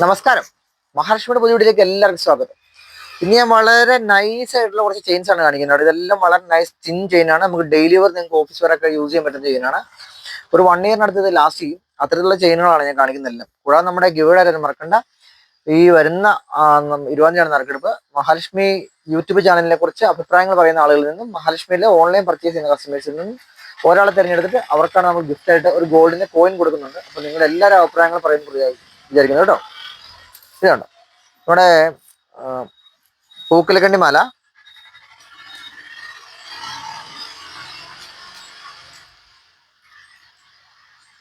നമസ്കാരം. മഹാലക്ഷ്മിയുടെ പുതിയ വീട്ടിലേക്ക് എല്ലാവർക്കും സ്വാഗതം. ഇനി ഞാൻ വളരെ നൈസ് ആയിട്ടുള്ള കുറച്ച് ചെയിൻസ് ആണ് കാണിക്കുന്നത്. ഇതെല്ലാം വളരെ നൈസ് തിൻ ചെയിൻ ആണ്. നമുക്ക് ഡെയിലി വർക്ക് നിങ്ങൾക്ക് ഓഫീസ് വരൊക്കെ യൂസ് ചെയ്യാൻ പറ്റുന്ന ചെയിനാണ് ഒരു വൺ ഇയറിനടുത്ത് ഇത് ലാസ്റ്റ് ചെയ്യും. അത്തരത്തിലുള്ള ചെയിനുകളാണ് ഞാൻ കാണിക്കുന്നതെല്ലാം കൂടാതെ നമ്മുടെ ഗിവേഡ് മറക്കണ്ട. ഈ വരുന്ന ആ, നം- ഇരുപതാം നറുക്കെടുപ്പ്. മഹാലക്ഷ്മി യൂട്യൂബ് ചാനലിനെ കുറിച്ച് അഭിപ്രായങ്ങൾ പറയുന്ന ആളുകളിൽ നിന്നും മഹാലക്ഷ്മിയിലെ ഓൺലൈൻ പർച്ചേസ് ചെയ്യുന്ന കസ്റ്റമേഴ്സിൽ നിന്നും ഒരാളെ തിരഞ്ഞെടുത്തിട്ട് അവർക്കാണ് നമ്മൾ ഗിഫ്റ്റ് ആയിട്ട് ഒരു ഗോൾഡിന്റെ കോയിൻ കൊടുക്കുന്നുണ്ട്. അപ്പോൾ നിങ്ങളുടെ എല്ലാവരും അഭിപ്രായങ്ങൾ പറയുന്നത് വിചാരിക്കുന്നു കേട്ടോ. ഇതുണ്ട് നമ്മുടെ പൂക്കലക്കണ്ടി മാല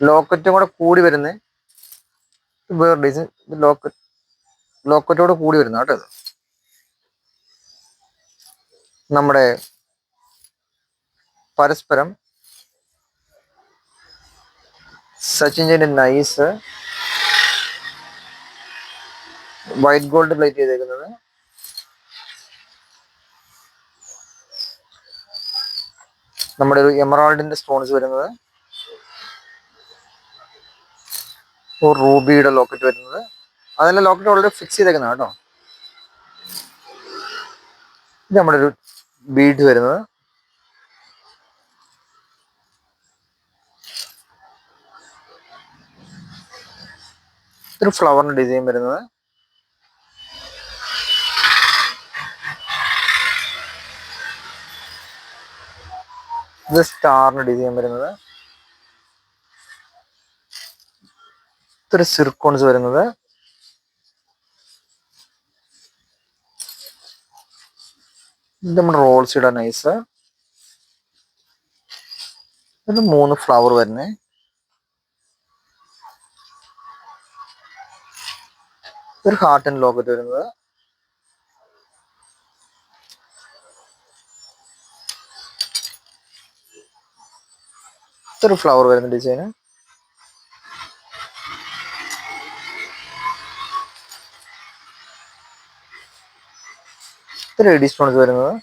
ലോക്കറ്റും കൂടെ കൂടി വരുന്ന വേറെ ഡിസൈൻ ലോക്കറ്റ് ലോക്കറ്റോട് കൂടി വരുന്ന കേട്ടോ നമ്മുടെ പരസ്പരം സച്ചിന്റെ നൈസ് വൈറ്റ് ഗോൾഡ് പ്ലേറ്റ് ചെയ്തേക്കുന്നത്. നമ്മുടെ ഒരു എമറാൾഡിന്റെ സ്റ്റോൺസ് വരുന്നത്. റൂബിയുടെ ലോക്കറ്റ് വരുന്നത്. അതെല്ലാം ലോക്കറ്റ് ഓൾറെഡി ഫിക്സ് ചെയ്തേക്കുന്ന കേട്ടോ. ഇത് നമ്മുടെ ഒരു ബീഡ് വരുന്നത്. ഒരു ഫ്ലവറിന്റെ ഡിസൈൻ വരുന്നത്. ഇത് സ്റ്റാറിന് ഡിസൈൻ വരുന്നത്. ഇതൊരു സിർക്കോൺസ് വരുന്നത്. ഇത് നമ്മുടെ റോൾസ് ഇടാൻ നൈസ് ഇത് മൂന്ന് ഫ്ലവർ വരുന്നേ. ഒരു ഹാർട്ട് ആൻഡ് ലോക്കറ്റ് വരുന്നത്. ഇതൊരു ഫ്ലവർ വരുന്ന ഡിസൈന് എഡി സ്റ്റോൺസ് വരുന്നത്?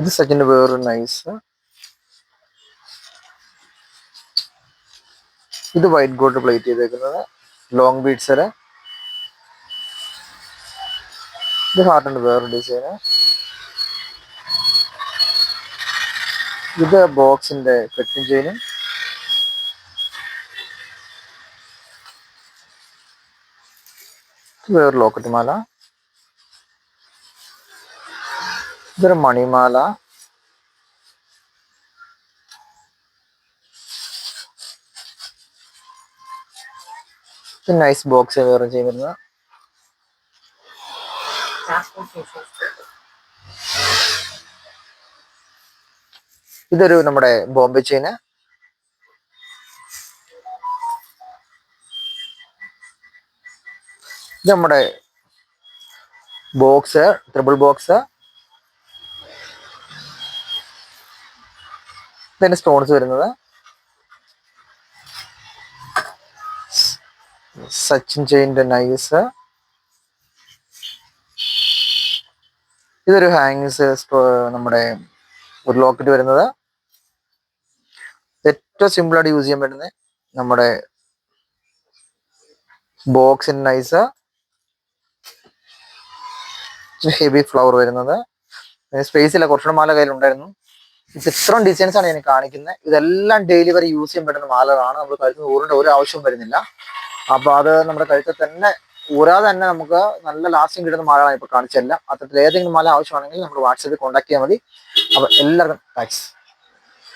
ഇത് സെക്കൻഡ് വേറൊരു നൈസ് ഇത് വൈറ്റ് ഗോൾഡ് പ്ലേറ്റ് ചെയ്തേക്കുന്നത്. ലോങ് ബീഡ്സിൽ ഇത് ഹാർട്ട് വേറെ ഡിസൈന് ഇത് ബോക്സിന്റെ കെട്ടിങ് ചെയിനും വേറെ ലോക്കറ്റ് മാല. ഇതൊരു മണിമാല നൈസ് ബോക്സ് വേറെ ചെയ്തിരുന്ന ഇതൊരു നമ്മുടെ ബോംബെ ചെയിന്. നമ്മുടെ ബോക്സ് ട്രിപ്പിൾ ബോക്സ്. ഇതിന്റെ സ്റ്റോൺസ് വരുന്നത്. സച്ചിൻ ചെയിന്റെ നൈസ് ഇതൊരു ഹാങ്ങിങ്സ് നമ്മുടെ ഒരു ലോക്കറ്റ് വരുന്നത്. ഏറ്റവും സിമ്പിളായിട്ട് യൂസ് ചെയ്യാൻ പറ്റുന്നത് നമ്മുടെ ബോക്സിൻ നൈസ് ഹെവി ഫ്ലവർ വരുന്നത്. സ്പേസില്ല കുറച്ചുകൂടെ മാല കയ്യിലുണ്ടായിരുന്നു. ഇത് ഇത്രയും ഡിസൈൻസ് ആണ് ഞാൻ കാണിക്കുന്നത്. ഇതെല്ലാം ഡെയിലി വരെ യൂസ് ചെയ്യാൻ പറ്റുന്ന മാലകളാണ്. നമ്മൾ കഴുത്തിന് ഊറിന്റെ ഒരു ആവശ്യവും വരുന്നില്ല. അപ്പൊ അത് നമ്മുടെ കഴുത്തിൽ തന്നെ ഊരാതെ തന്നെ നമുക്ക് നല്ല ലാസ്റ്റിംഗ് കിട്ടുന്ന മാലയാണ് ഇപ്പൊ കാണിച്ചെല്ലാം അത്തരത്തിൽ ഏതെങ്കിലും മാല ആവശ്യമാണെങ്കിൽ നമ്മൾ വാട്സപ്പിൽ കോൺടാക്ട് ചെയ്യാൽ മതി. അപ്പൊ എല്ലാവർക്കും താങ്ക്സ്